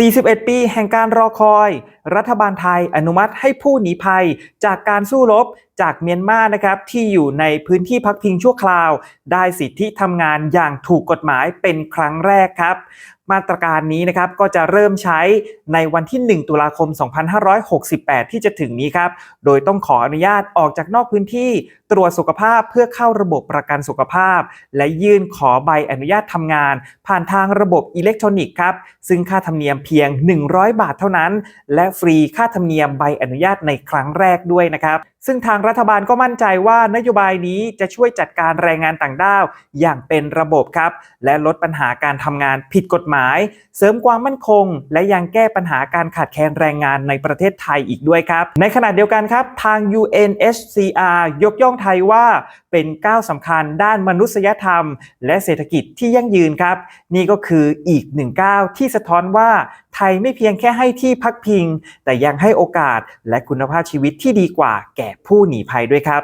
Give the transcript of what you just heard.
41 ปีแห่งการรอคอย รัฐบาลไทยอนุมัติให้ผู้หนีภัย จากการสู้รบ จากเมียนมานะครับที่อยู่ในพื้นที่พักพิงชั่วคราว ได้สิทธิทำงานอย่างถูกกฎหมายเป็นครั้งแรกครับ มาตรการนี้นะครับก็จะเริ่มใช้ในวันที่ 1 ตุลาคม 2568 ที่จะถึงนี้ครับ โดยต้องขออนุญาตออกจากนอกพื้นที่ตรวจสุขภาพเพื่อเข้าระบบประกันสุขภาพ และยื่นขอใบอนุญาตทำงาน ผ่านทางระบบอิเล็กทรอนิกส์ครับ ซึ่งค่าธรรมเนียมเพียง 100 บาทเท่านั้น และฟรีค่าธรรมเนียมใบอนุญาตในครั้งแรกด้วยนะครับ ซึ่งทางรัฐบาลก็มั่นใจว่านโยบายนี้จะช่วยจัดการแรงงานต่างด้าวอย่างเป็นระบบครับ และลดปัญหาการทำงานผิดกฎหมาย เสริมความมั่นคง และยังแก้ปัญหาการขาดแคลนแรงงานในประเทศไทยอีกด้วยครับ ในขณะเดียวกันครับ ทาง UNHCR ยกย่องไทยว่าเป็นก้าวสำคัญด้านมนุษยธรรม และเศรษฐกิจที่ยั่งยืนครับ นี่ก็คืออีกหนึ่งก้าวที่สะท้อนว่าไทยไม่เพียงแค่ให้ที่พักพิง แต่ยังให้โอกาสและคุณภาพชีวิตที่ดีกว่าแก่ผู้หนีภัยด้วยครับ